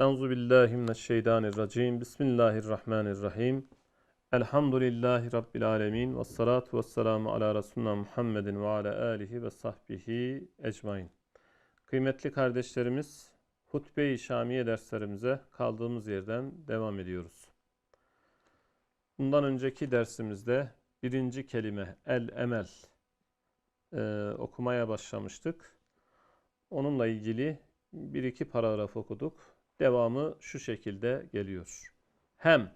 Euzu billahi mineşşeytanirracim. Bismillahirrahmanirrahim. Elhamdülillahi rabbil alamin ve salatu vesselamu ala resulina Muhammedin ve ala alihi ve sahbihi ecmaîn. Kıymetli kardeşlerimiz, Hutbe-i Şamiye derslerimize kaldığımız yerden devam ediyoruz. Bundan önceki dersimizde birinci kelime el emel e, okumaya başlamıştık. Onunla ilgili bir iki paragraf okuduk. Devamı şu şekilde geliyor. Hem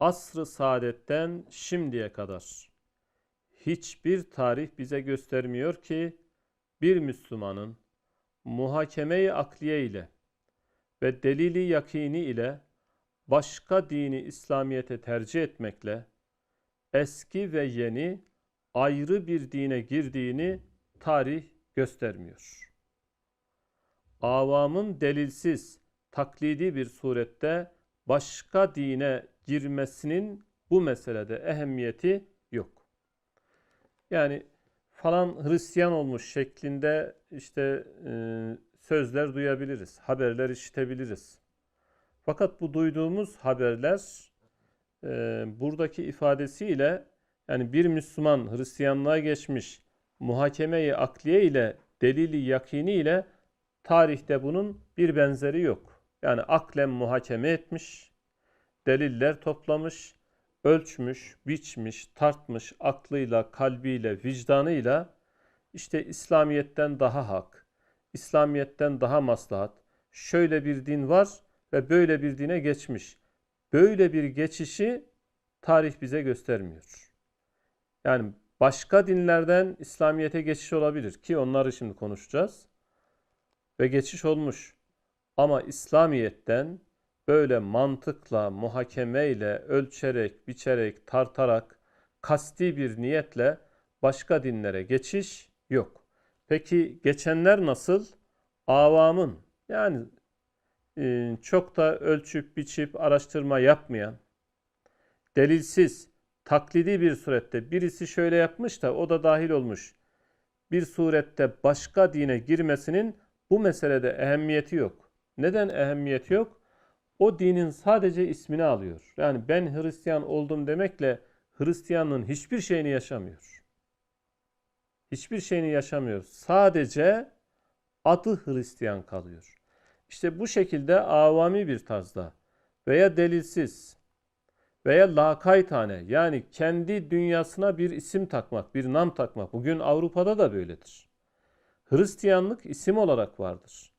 asr-ı saadetten şimdiye kadar hiçbir tarih bize göstermiyor ki bir Müslümanın muhakeme-i akliye ile ve delili yakini ile başka dini İslamiyet'e tercih etmekle eski ve yeni ayrı bir dine girdiğini tarih göstermiyor. Avamın delilsiz, taklidi bir surette başka dine girmesinin bu meselede ehemmiyeti yok. Yani falan Hristiyan olmuş şeklinde işte e, sözler duyabiliriz, haberler işitebiliriz. Fakat bu duyduğumuz haberler e, buradaki ifadesiyle yani bir Müslüman Hristiyanlığa geçmiş muhakeme-i akliye ile delili yakini ile tarihte bunun bir benzeri yok. Yani aklen muhakeme etmiş, deliller toplamış, ölçmüş, biçmiş, tartmış aklıyla, kalbiyle, vicdanıyla işte İslamiyet'ten daha hak, İslamiyet'ten daha maslahat, şöyle bir din var ve böyle bir dine geçmiş. Böyle bir geçişi tarih bize göstermiyor. Yani başka dinlerden İslamiyet'e geçiş olabilir ki onları şimdi konuşacağız. Ve geçiş olmuş. Ama İslamiyet'ten böyle mantıkla, muhakemeyle, ölçerek, biçerek, tartarak, kasti bir niyetle başka dinlere geçiş yok. Peki geçenler nasıl? Avamın yani e, çok da ölçüp biçip araştırma yapmayan, delilsiz, taklidi bir surette birisi şöyle yapmış da o da dahil olmuş. Bir surette başka dine girmesinin bu meselede ehemmiyeti yok. Neden ehemmiyeti yok? O dinin sadece ismini alıyor. Yani ben Hristiyan oldum demekle Hristiyanlığın hiçbir şeyini yaşamıyor. Hiçbir şeyini yaşamıyor. Sadece adı Hristiyan kalıyor. İşte bu şekilde avami bir tarzda veya delilsiz veya lakaytane yani kendi dünyasına bir isim takmak, bir nam takmak. Bugün Avrupa'da da böyledir. Hristiyanlık isim olarak vardır.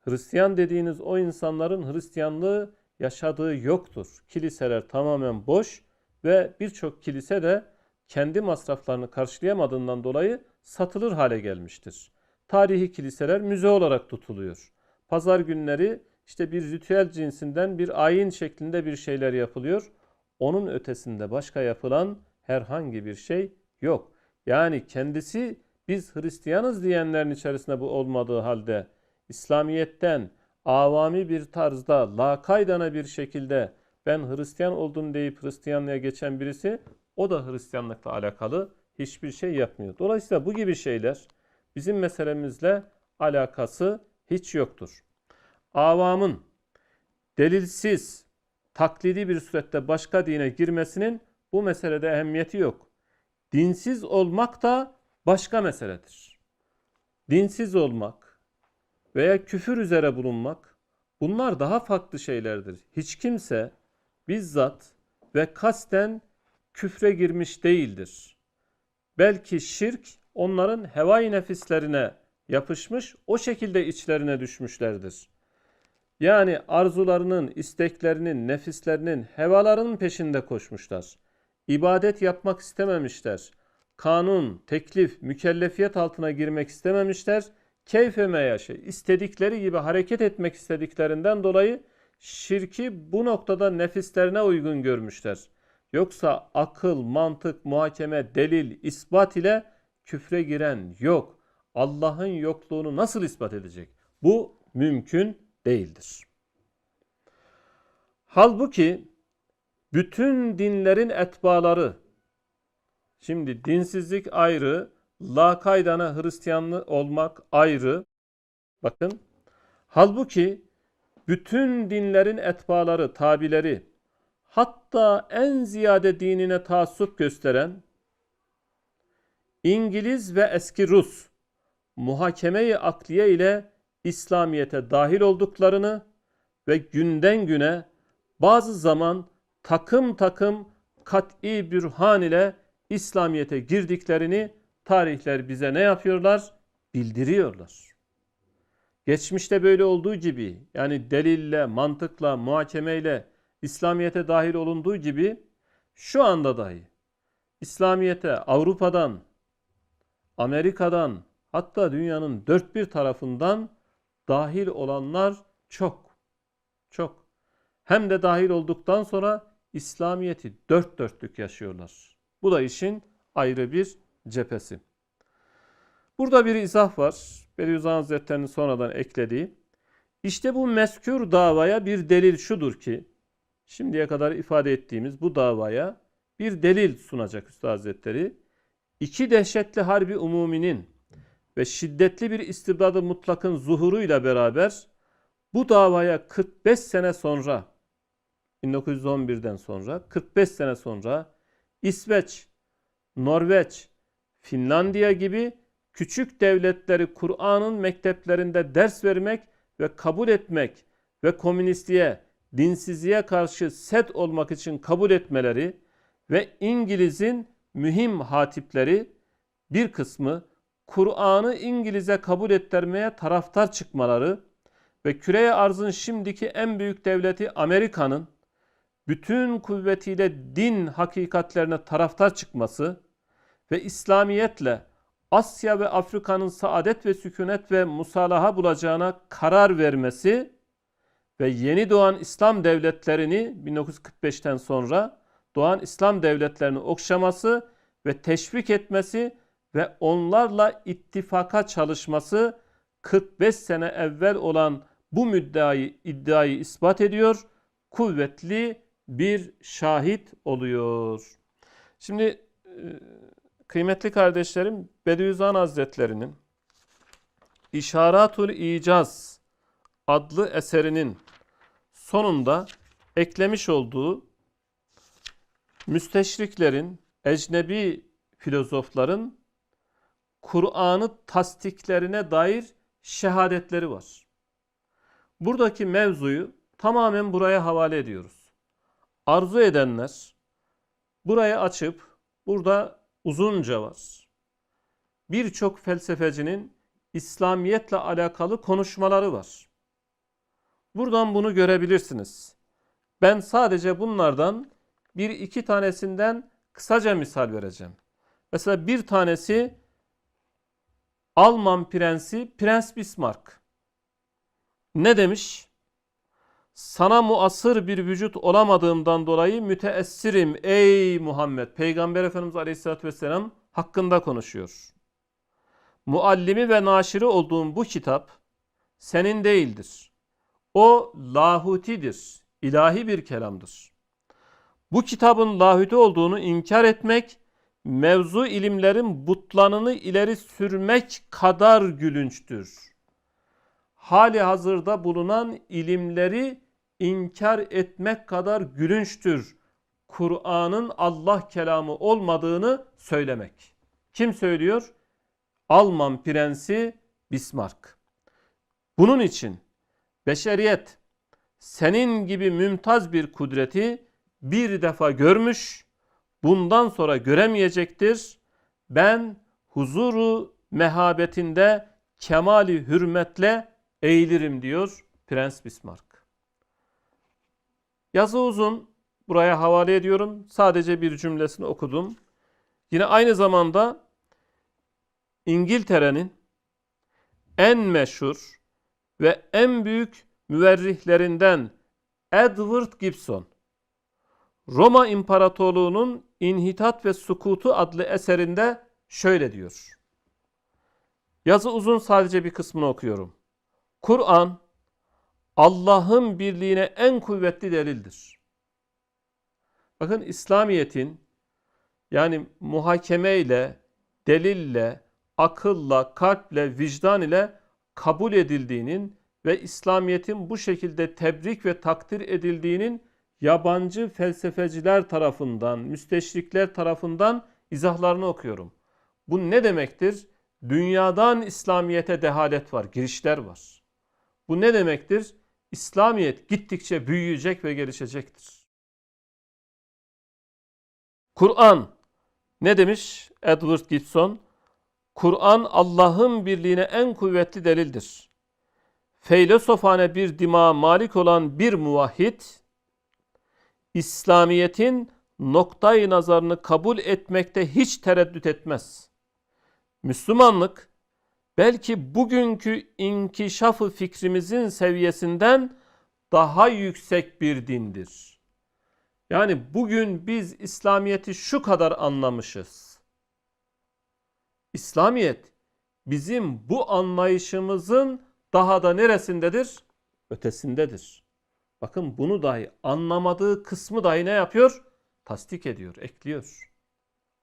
Hristiyan dediğiniz o insanların Hristiyanlığı yaşadığı yoktur. Kiliseler tamamen boş ve birçok kilise de kendi masraflarını karşılayamadığından dolayı satılır hale gelmiştir. Tarihi kiliseler müze olarak tutuluyor. Pazar günleri işte bir ritüel cinsinden bir ayin şeklinde bir şeyler yapılıyor. Onun ötesinde başka yapılan herhangi bir şey yok. Yani kendisi biz Hristiyanız diyenlerin içerisinde bu olmadığı halde İslamiyet'ten avami bir tarzda lakaydana bir şekilde ben Hristiyan oldum deyip Hristiyanlığa geçen birisi o da Hristiyanlıkla alakalı hiçbir şey yapmıyor. Dolayısıyla bu gibi şeyler bizim meselemizle alakası hiç yoktur. Avamın delilsiz, taklidi bir surette başka dine girmesinin bu meselede ehemmiyeti yok. Dinsiz olmak da başka meseledir. Dinsiz olmak veya küfür üzere bulunmak bunlar daha farklı şeylerdir. Hiç kimse bizzat ve kasten küfre girmiş değildir. Belki şirk onların hevai nefislerine yapışmış, o şekilde içlerine düşmüşlerdir. Yani arzularının, isteklerinin, nefislerinin, hevalarının peşinde koşmuşlar. İbadet yapmak istememişler kanun, teklif, mükellefiyet altına girmek istememişler. Keyfe yaşa, istedikleri gibi hareket etmek istediklerinden dolayı şirki bu noktada nefislerine uygun görmüşler. Yoksa akıl, mantık, muhakeme, delil, ispat ile küfre giren yok. Allah'ın yokluğunu nasıl ispat edecek? Bu mümkün değildir. Halbuki bütün dinlerin etbaları Şimdi dinsizlik ayrı, lakaydana Hristiyanlı olmak ayrı. Bakın. Halbuki bütün dinlerin etbaları, tabileri, hatta en ziyade dinine taassup gösteren İngiliz ve eski Rus muhakeme-i akliye ile İslamiyet'e dahil olduklarını ve günden güne bazı zaman takım takım kat'i bürhan ile İslamiyet'e girdiklerini tarihler bize ne yapıyorlar? Bildiriyorlar. Geçmişte böyle olduğu gibi yani delille, mantıkla, muhakemeyle İslamiyet'e dahil olunduğu gibi şu anda dahi İslamiyet'e Avrupa'dan, Amerika'dan hatta dünyanın dört bir tarafından dahil olanlar çok. Çok. Hem de dahil olduktan sonra İslamiyet'i dört dörtlük yaşıyorlar. Bu da işin ayrı bir cephesi. Burada bir izah var. Bediüzzaman Hazretleri'nin sonradan eklediği. İşte bu meskür davaya bir delil şudur ki, şimdiye kadar ifade ettiğimiz bu davaya bir delil sunacak Üstad Hazretleri. İki dehşetli harbi umuminin ve şiddetli bir istibdadı mutlakın zuhuruyla beraber bu davaya 45 sene sonra 1911'den sonra 45 sene sonra İsveç, Norveç, Finlandiya gibi küçük devletleri Kur'an'ın mekteplerinde ders vermek ve kabul etmek ve komünistliğe, dinsizliğe karşı set olmak için kabul etmeleri ve İngiliz'in mühim hatipleri bir kısmı Kur'an'ı İngiliz'e kabul ettirmeye taraftar çıkmaları ve küreye arzın şimdiki en büyük devleti Amerika'nın bütün kuvvetiyle din hakikatlerine taraftar çıkması ve İslamiyetle Asya ve Afrika'nın saadet ve sükunet ve musalaha bulacağına karar vermesi ve yeni doğan İslam devletlerini 1945'ten sonra doğan İslam devletlerini okşaması ve teşvik etmesi ve onlarla ittifaka çalışması 45 sene evvel olan bu müddeayı iddiayı ispat ediyor. Kuvvetli bir şahit oluyor. Şimdi e, kıymetli kardeşlerim Bediüzzaman Hazretleri'nin İşaratul İcaz adlı eserinin sonunda eklemiş olduğu müsteşriklerin, ecnebi filozofların Kur'an'ı tasdiklerine dair şehadetleri var. Buradaki mevzuyu tamamen buraya havale ediyoruz. Arzu edenler burayı açıp burada uzunca var. Birçok felsefecinin İslamiyetle alakalı konuşmaları var. Buradan bunu görebilirsiniz. Ben sadece bunlardan bir iki tanesinden kısaca misal vereceğim. Mesela bir tanesi Alman prensi Prens Bismarck. Ne demiş? Sana muasır bir vücut olamadığımdan dolayı müteessirim ey Muhammed. Peygamber Efendimiz Aleyhisselatü Vesselam hakkında konuşuyor. Muallimi ve naşiri olduğum bu kitap senin değildir. O lahutidir, ilahi bir kelamdır. Bu kitabın lahuti olduğunu inkar etmek mevzu ilimlerin butlanını ileri sürmek kadar gülünçtür. Hali hazırda bulunan ilimleri inkar etmek kadar gülünçtür. Kur'an'ın Allah kelamı olmadığını söylemek. Kim söylüyor? Alman prensi Bismarck. Bunun için beşeriyet senin gibi mümtaz bir kudreti bir defa görmüş bundan sonra göremeyecektir. Ben huzuru mehabetinde kemali hürmetle eğilirim diyor Prens Bismarck. Yazı uzun. Buraya havale ediyorum. Sadece bir cümlesini okudum. Yine aynı zamanda İngiltere'nin en meşhur ve en büyük müverrihlerinden Edward Gibson Roma İmparatorluğu'nun İnhitat ve Sukutu adlı eserinde şöyle diyor. Yazı uzun sadece bir kısmını okuyorum. Kur'an Allah'ın birliğine en kuvvetli delildir. Bakın İslamiyet'in yani muhakemeyle, delille, akılla, kalple, vicdan ile kabul edildiğinin ve İslamiyet'in bu şekilde tebrik ve takdir edildiğinin yabancı felsefeciler tarafından, müsteşrikler tarafından izahlarını okuyorum. Bu ne demektir? Dünyadan İslamiyet'e dehalet var, girişler var. Bu ne demektir? İslamiyet gittikçe büyüyecek ve gelişecektir. Kur'an ne demiş Edward Gibson? Kur'an Allah'ın birliğine en kuvvetli delildir. Feylesofane bir dima malik olan bir muvahhid, İslamiyet'in noktayı nazarını kabul etmekte hiç tereddüt etmez. Müslümanlık belki bugünkü inkişafı fikrimizin seviyesinden daha yüksek bir dindir. Yani bugün biz İslamiyet'i şu kadar anlamışız. İslamiyet bizim bu anlayışımızın daha da neresindedir? Ötesindedir. Bakın bunu dahi anlamadığı kısmı dahi ne yapıyor? Tasdik ediyor, ekliyor.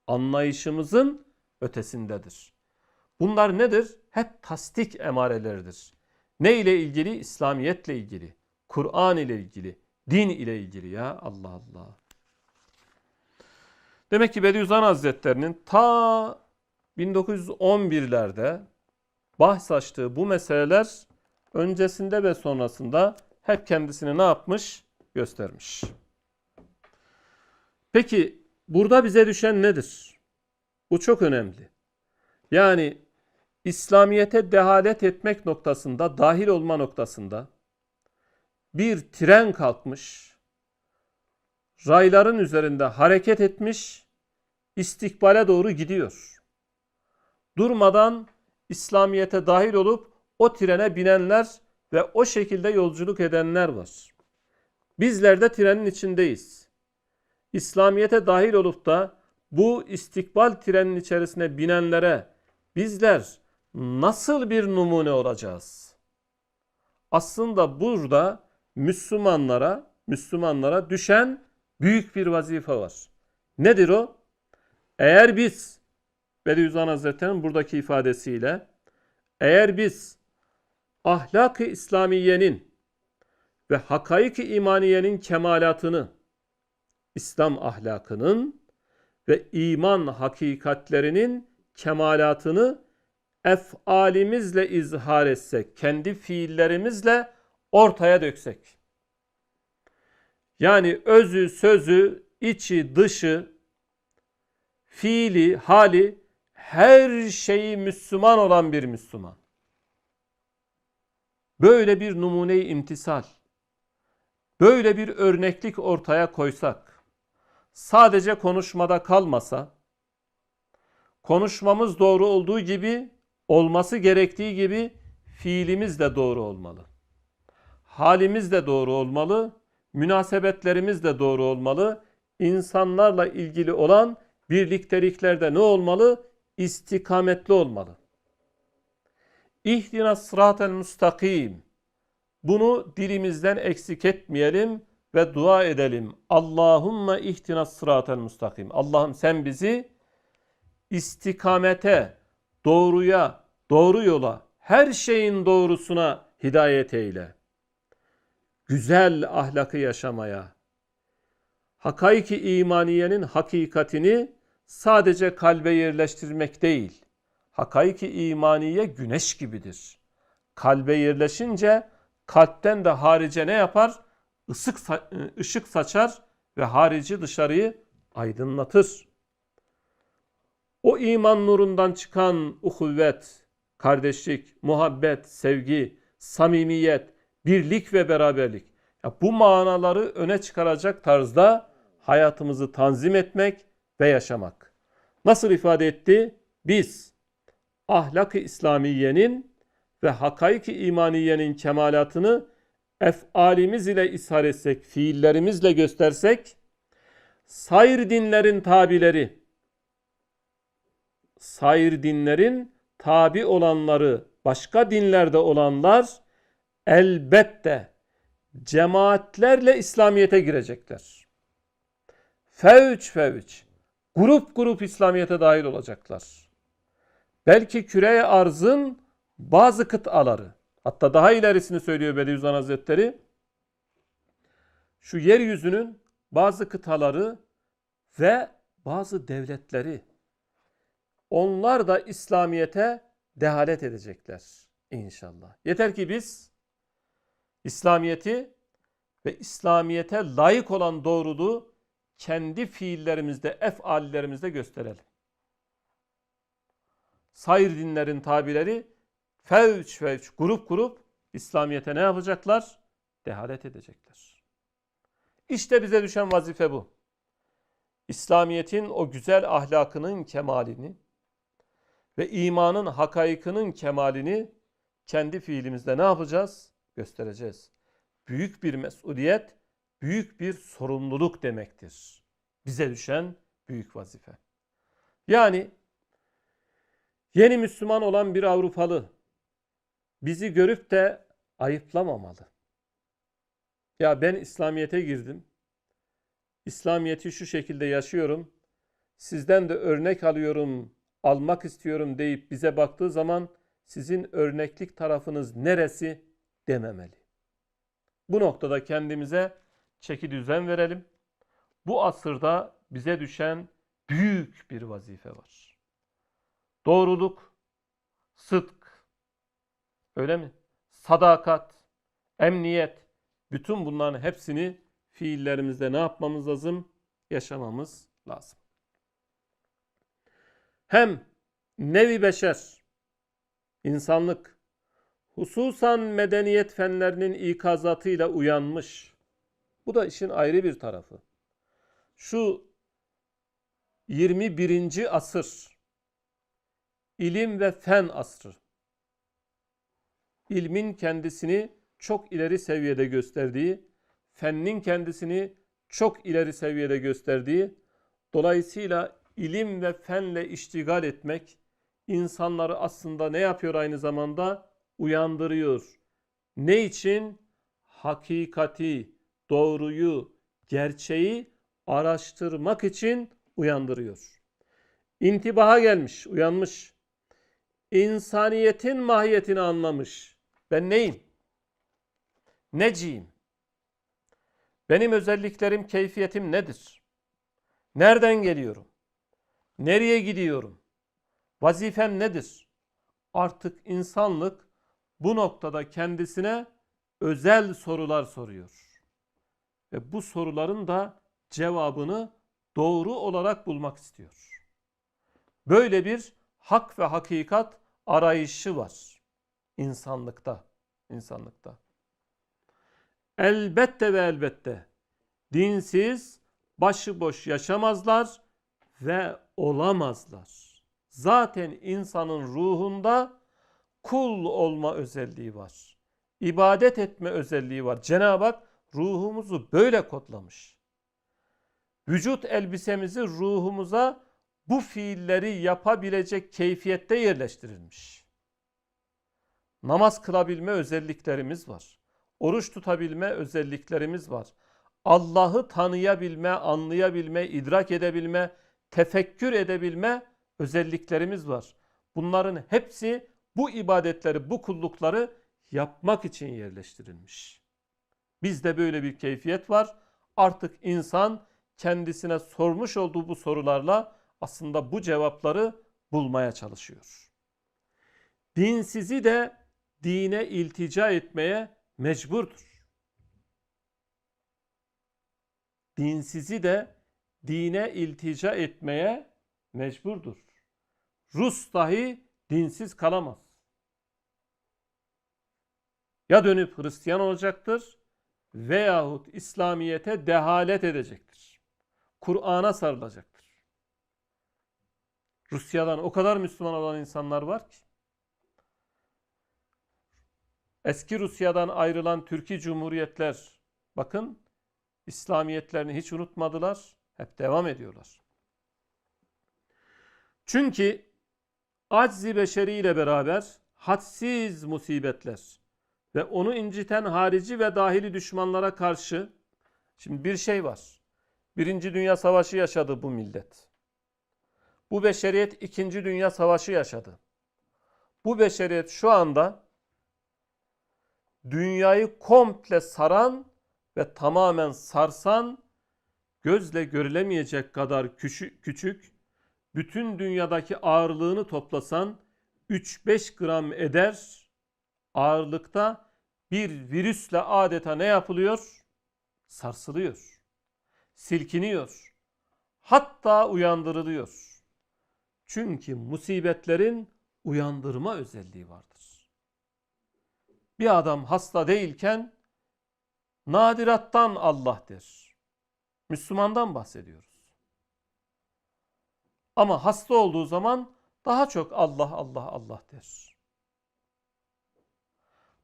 Anlayışımızın ötesindedir. Bunlar nedir? Hep tasdik emareleridir. Ne ile ilgili? İslamiyetle ilgili, Kur'an ile ilgili, din ile ilgili ya Allah Allah. Demek ki Bediüzzaman Hazretlerinin ta 1911'lerde bahs açtığı bu meseleler öncesinde ve sonrasında hep kendisini ne yapmış? Göstermiş. Peki burada bize düşen nedir? Bu çok önemli. Yani İslamiyete dehalet etmek noktasında, dahil olma noktasında bir tren kalkmış, rayların üzerinde hareket etmiş, istikbale doğru gidiyor. Durmadan İslamiyete dahil olup o trene binenler ve o şekilde yolculuk edenler var. Bizler de trenin içindeyiz. İslamiyete dahil olup da bu istikbal trenin içerisine binenlere bizler nasıl bir numune olacağız? Aslında burada Müslümanlara, Müslümanlara düşen büyük bir vazife var. Nedir o? Eğer biz Bediüzzaman Hazretleri'nin buradaki ifadesiyle eğer biz ahlak-ı İslamiyenin ve hakaik-i imaniyenin kemalatını İslam ahlakının ve iman hakikatlerinin kemalatını efalimizle izhar etsek, kendi fiillerimizle ortaya döksek. Yani özü, sözü, içi, dışı, fiili, hali her şeyi Müslüman olan bir Müslüman. Böyle bir numune-i imtisal, böyle bir örneklik ortaya koysak, sadece konuşmada kalmasa, konuşmamız doğru olduğu gibi, olması gerektiği gibi fiilimiz de doğru olmalı. Halimiz de doğru olmalı, münasebetlerimiz de doğru olmalı. İnsanlarla ilgili olan birlikteliklerde ne olmalı? İstikametli olmalı. İhdina sıratel müstakim. Bunu dilimizden eksik etmeyelim ve dua edelim. Allahümme ihtina sıratel müstakim. Allah'ım sen bizi istikamete, doğruya, doğru yola, her şeyin doğrusuna hidayet eyle. Güzel ahlakı yaşamaya, hakaiki imaniyenin hakikatini sadece kalbe yerleştirmek değil. Hakaiki imaniye güneş gibidir. Kalbe yerleşince kalpten de harice ne yapar? Isık, ışık saçar ve harici dışarıyı aydınlatır. O iman nurundan çıkan uhuvvet, kardeşlik, muhabbet, sevgi, samimiyet, birlik ve beraberlik. Ya bu manaları öne çıkaracak tarzda hayatımızı tanzim etmek ve yaşamak. Nasıl ifade etti? Biz ahlak-ı İslamiyenin ve hakaik-i imaniyenin kemalatını efalimiz ile ishar etsek, fiillerimizle göstersek, sair dinlerin tabileri, sair dinlerin tabi olanları, başka dinlerde olanlar elbette cemaatlerle İslamiyet'e girecekler. Fevç fevç, grup grup İslamiyet'e dahil olacaklar. Belki küreye arzın bazı kıtaları, Hatta daha ilerisini söylüyor Bediüzzaman Hazretleri. Şu yeryüzünün bazı kıtaları ve bazı devletleri onlar da İslamiyet'e dehalet edecekler inşallah. Yeter ki biz İslamiyet'i ve İslamiyet'e layık olan doğruluğu kendi fiillerimizde, efallerimizde gösterelim. Sayr dinlerin tabileri fevç fevç, grup grup İslamiyet'e ne yapacaklar? Dehalet edecekler. İşte bize düşen vazife bu. İslamiyet'in o güzel ahlakının kemalini ve imanın hakaykının kemalini kendi fiilimizde ne yapacağız? Göstereceğiz. Büyük bir mesuliyet, büyük bir sorumluluk demektir. Bize düşen büyük vazife. Yani yeni Müslüman olan bir Avrupalı bizi görüp de ayıplamamalı. Ya ben İslamiyet'e girdim. İslamiyet'i şu şekilde yaşıyorum. Sizden de örnek alıyorum, almak istiyorum deyip bize baktığı zaman sizin örneklik tarafınız neresi dememeli. Bu noktada kendimize çeki düzen verelim. Bu asırda bize düşen büyük bir vazife var. Doğruluk, sıdk, öyle mi? Sadakat, emniyet, bütün bunların hepsini fiillerimizde ne yapmamız lazım? Yaşamamız lazım. Hem nevi beşer, insanlık, hususan medeniyet fenlerinin ikazatıyla uyanmış. Bu da işin ayrı bir tarafı. Şu 21. asır ilim ve fen asrı. İlmin kendisini çok ileri seviyede gösterdiği, fennin kendisini çok ileri seviyede gösterdiği, dolayısıyla ilim ve fenle iştigal etmek insanları aslında ne yapıyor aynı zamanda? Uyandırıyor. Ne için? Hakikati, doğruyu, gerçeği araştırmak için uyandırıyor. İntibaha gelmiş, uyanmış. İnsaniyetin mahiyetini anlamış. Ben neyim? Neciyim? Benim özelliklerim, keyfiyetim nedir? Nereden geliyorum? Nereye gidiyorum? Vazifem nedir? Artık insanlık bu noktada kendisine özel sorular soruyor. Ve bu soruların da cevabını doğru olarak bulmak istiyor. Böyle bir hak ve hakikat arayışı var insanlıkta. insanlıkta. Elbette ve elbette dinsiz başıboş yaşamazlar ve olamazlar. Zaten insanın ruhunda kul olma özelliği var. İbadet etme özelliği var. Cenab-ı Hak ruhumuzu böyle kodlamış. Vücut elbisemizi ruhumuza bu fiilleri yapabilecek keyfiyette yerleştirilmiş. Namaz kılabilme özelliklerimiz var. Oruç tutabilme özelliklerimiz var. Allah'ı tanıyabilme, anlayabilme, idrak edebilme, tefekkür edebilme özelliklerimiz var. Bunların hepsi bu ibadetleri, bu kullukları yapmak için yerleştirilmiş. Bizde böyle bir keyfiyet var. Artık insan kendisine sormuş olduğu bu sorularla aslında bu cevapları bulmaya çalışıyor. Dinsizi de dine iltica etmeye mecburdur. Dinsizi de dine iltica etmeye mecburdur. Rus dahi dinsiz kalamaz. Ya dönüp Hristiyan olacaktır veyahut İslamiyet'e dehalet edecektir. Kur'an'a sarılacaktır. Rusya'dan o kadar Müslüman olan insanlar var ki. Eski Rusya'dan ayrılan Türkiye Cumhuriyetler bakın İslamiyetlerini hiç unutmadılar. Hep devam ediyorlar. Çünkü aczi beşeriyle beraber hadsiz musibetler ve onu inciten harici ve dahili düşmanlara karşı şimdi bir şey var. Birinci Dünya Savaşı yaşadı bu millet. Bu beşeriyet ikinci Dünya Savaşı yaşadı. Bu beşeriyet şu anda dünyayı komple saran ve tamamen sarsan gözle görülemeyecek kadar küçük, küçük bütün dünyadaki ağırlığını toplasan 3-5 gram eder ağırlıkta bir virüsle adeta ne yapılıyor? Sarsılıyor. Silkiniyor. Hatta uyandırılıyor. Çünkü musibetlerin uyandırma özelliği vardır. Bir adam hasta değilken nadirattan Allah der. Müslümandan bahsediyoruz. Ama hasta olduğu zaman daha çok Allah Allah Allah der.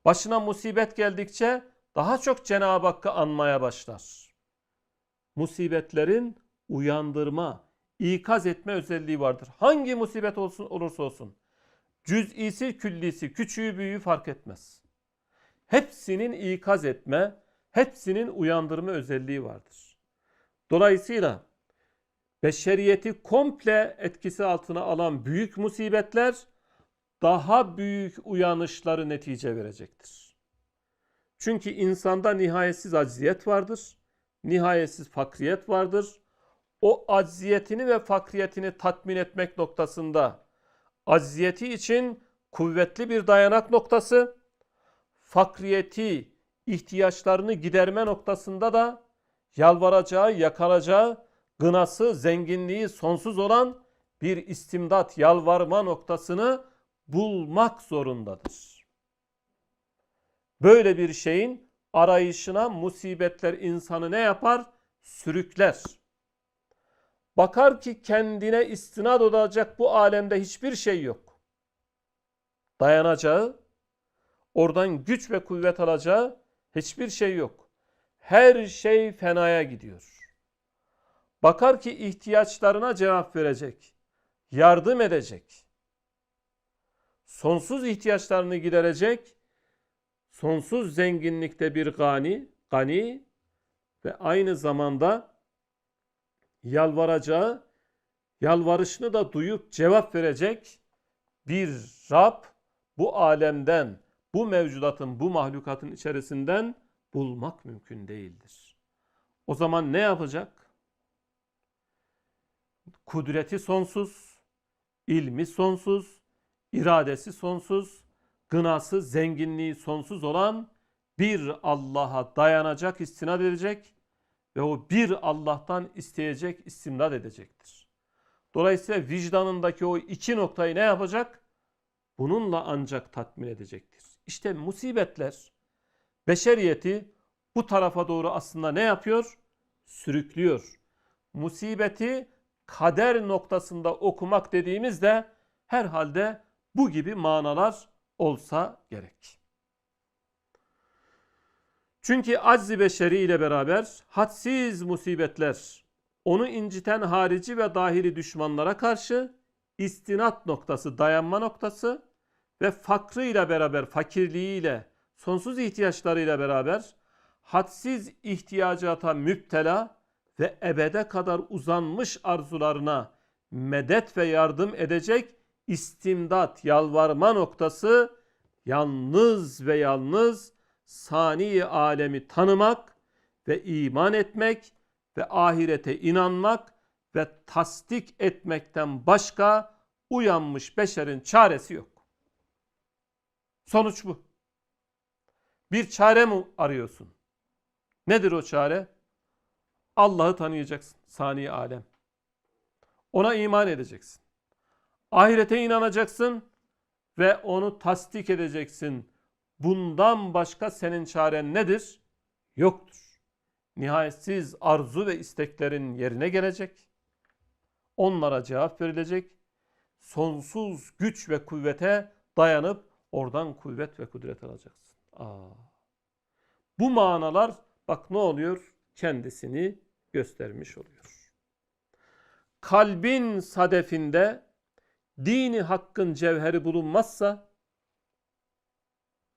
Başına musibet geldikçe daha çok Cenab-ı Hakk'ı anmaya başlar. Musibetlerin uyandırma, ikaz etme özelliği vardır. Hangi musibet olsun olursa olsun. Cüz'isi, küllisi, küçüğü, büyüğü fark etmez. Hepsinin ikaz etme, hepsinin uyandırma özelliği vardır. Dolayısıyla beşeriyeti komple etkisi altına alan büyük musibetler daha büyük uyanışları netice verecektir. Çünkü insanda nihayetsiz acziyet vardır. Nihayetsiz fakriyet vardır. O acziyetini ve fakriyetini tatmin etmek noktasında acziyeti için kuvvetli bir dayanak noktası, fakriyeti, ihtiyaçlarını giderme noktasında da yalvaracağı, yakaracağı, gınası, zenginliği sonsuz olan bir istimdat, yalvarma noktasını bulmak zorundadır. Böyle bir şeyin arayışına musibetler insanı ne yapar? Sürükler. Bakar ki kendine istinad olacak bu alemde hiçbir şey yok. Dayanacağı, oradan güç ve kuvvet alacağı hiçbir şey yok. Her şey fenaya gidiyor. Bakar ki ihtiyaçlarına cevap verecek, yardım edecek. Sonsuz ihtiyaçlarını giderecek, sonsuz zenginlikte bir gani, gani ve aynı zamanda yalvaracağı, yalvarışını da duyup cevap verecek bir Rab bu alemden, bu mevcudatın, bu mahlukatın içerisinden bulmak mümkün değildir. O zaman ne yapacak? Kudreti sonsuz, ilmi sonsuz, iradesi sonsuz, gınası, zenginliği sonsuz olan bir Allah'a dayanacak, istinad edecek ve o bir Allah'tan isteyecek, istimdad edecektir. Dolayısıyla vicdanındaki o iki noktayı ne yapacak? Bununla ancak tatmin edecektir. İşte musibetler beşeriyeti bu tarafa doğru aslında ne yapıyor? Sürüklüyor. Musibeti kader noktasında okumak dediğimizde herhalde bu gibi manalar olsa gerek. Çünkü aczi beşeri ile beraber hadsiz musibetler onu inciten harici ve dahili düşmanlara karşı istinat noktası, dayanma noktası ve fakrıyla beraber, fakirliğiyle, sonsuz ihtiyaçlarıyla beraber hadsiz ihtiyacata müptela ve ebede kadar uzanmış arzularına medet ve yardım edecek istimdat, yalvarma noktası yalnız ve yalnız sani alemi tanımak ve iman etmek ve ahirete inanmak ve tasdik etmekten başka uyanmış beşerin çaresi yok. Sonuç bu. Bir çare mi arıyorsun? Nedir o çare? Allah'ı tanıyacaksın. Sani alem. Ona iman edeceksin. Ahirete inanacaksın ve onu tasdik edeceksin. Bundan başka senin çaren nedir? Yoktur. Nihayetsiz arzu ve isteklerin yerine gelecek. Onlara cevap verilecek. Sonsuz güç ve kuvvete dayanıp oradan kuvvet ve kudret alacaksın. Aa. Bu manalar bak ne oluyor? Kendisini göstermiş oluyor. Kalbin sadefinde dini hakkın cevheri bulunmazsa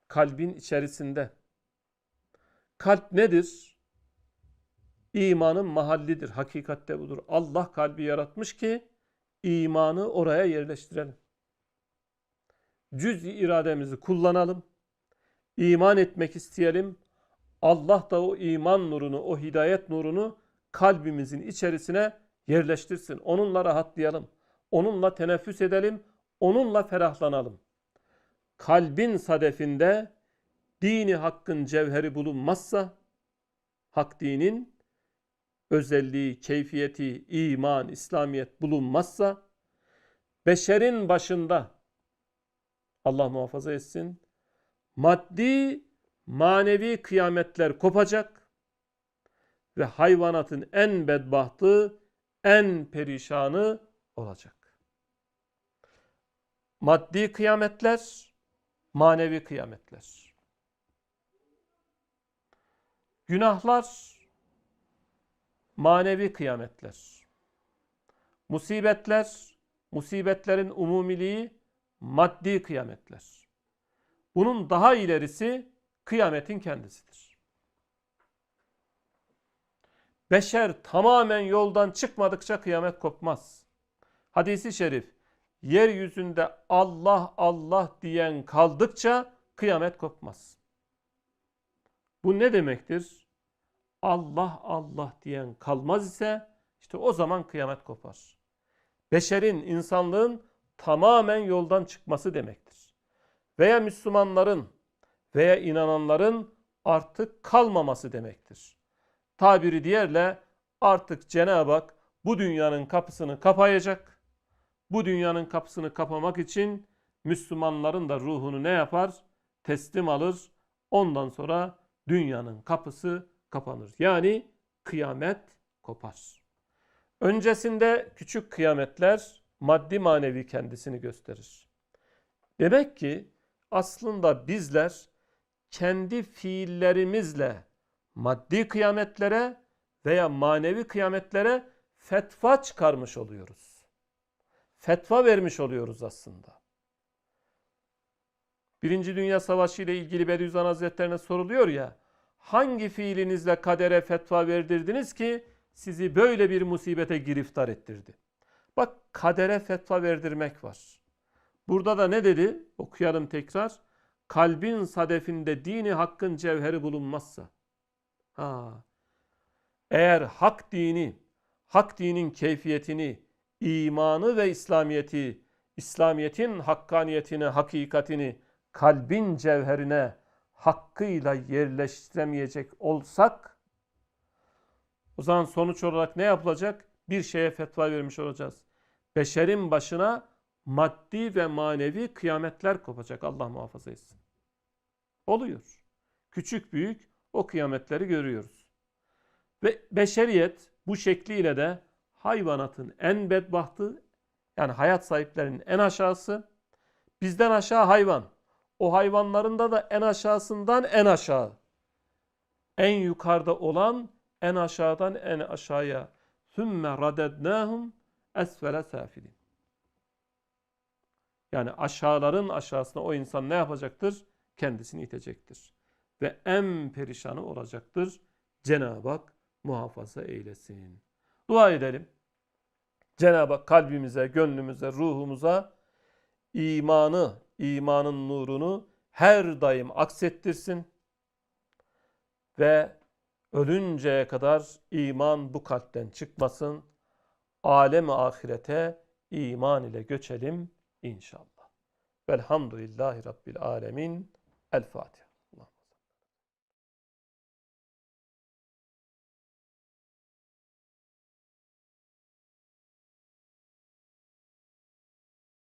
kalbin içerisinde kalp nedir? İmanın mahallidir. Hakikatte budur. Allah kalbi yaratmış ki imanı oraya yerleştirelim. Cüz-i irademizi kullanalım. İman etmek isteyelim. Allah da o iman nurunu, o hidayet nurunu kalbimizin içerisine yerleştirsin. Onunla rahatlayalım. Onunla teneffüs edelim. Onunla ferahlanalım. Kalbin sadefinde dini hakkın cevheri bulunmazsa, hak dinin özelliği, keyfiyeti, iman, İslamiyet bulunmazsa, beşerin başında Allah muhafaza etsin, maddi, manevi kıyametler kopacak ve hayvanatın en bedbahtı, en perişanı olacak. Maddi kıyametler, manevi kıyametler. Günahlar, manevi kıyametler. Musibetler, musibetlerin umumiliği, maddi kıyametler. Bunun daha ilerisi kıyametin kendisidir. Beşer tamamen yoldan çıkmadıkça kıyamet kopmaz. Hadisi şerif, yeryüzünde Allah Allah diyen kaldıkça kıyamet kopmaz. Bu ne demektir? Allah Allah diyen kalmaz ise işte o zaman kıyamet kopar. Beşerin, insanlığın tamamen yoldan çıkması demektir. Veya Müslümanların veya inananların artık kalmaması demektir. Tabiri diğerle artık Cenab-ı Hak bu dünyanın kapısını kapayacak. Bu dünyanın kapısını kapamak için Müslümanların da ruhunu ne yapar? Teslim alır. Ondan sonra dünyanın kapısı kapanır. Yani kıyamet kopar. Öncesinde küçük kıyametler maddi manevi kendisini gösterir. Demek ki aslında bizler kendi fiillerimizle maddi kıyametlere veya manevi kıyametlere fetva çıkarmış oluyoruz. Fetva vermiş oluyoruz aslında. Birinci Dünya Savaşı ile ilgili Bediüzzaman Hazretlerine soruluyor ya, hangi fiilinizle kadere fetva verdirdiniz ki sizi böyle bir musibete giriftar ettirdi? Bak kadere fetva verdirmek var. Burada da ne dedi? Okuyalım tekrar. Kalbin sadefinde dini hakkın cevheri bulunmazsa. Ha. Eğer hak dini, hak dinin keyfiyetini, imanı ve İslamiyeti, İslamiyetin hakkaniyetini, hakikatini kalbin cevherine hakkıyla yerleştiremeyecek olsak o zaman sonuç olarak ne yapılacak? Bir şeye fetva vermiş olacağız. Beşerin başına maddi ve manevi kıyametler kopacak Allah muhafaza etsin. Oluyor. Küçük büyük o kıyametleri görüyoruz. Ve beşeriyet bu şekliyle de hayvanatın en bedbahtı yani hayat sahiplerinin en aşağısı bizden aşağı hayvan. O hayvanlarında da en aşağısından en aşağı. En yukarıda olan en aşağıdan en aşağıya. Sümme radednâhum esfele safilin. Yani aşağıların aşağısına o insan ne yapacaktır? Kendisini itecektir. Ve en perişanı olacaktır. Cenab-ı Hak muhafaza eylesin. Dua edelim. Cenab-ı Hak kalbimize, gönlümüze, ruhumuza imanı, imanın nurunu her daim aksettirsin. Ve ölünceye kadar iman bu kalpten çıkmasın. Alem-i ahirete iman ile göçelim inşallah. Velhamdülillahi Rabbil alemin. El Fatiha.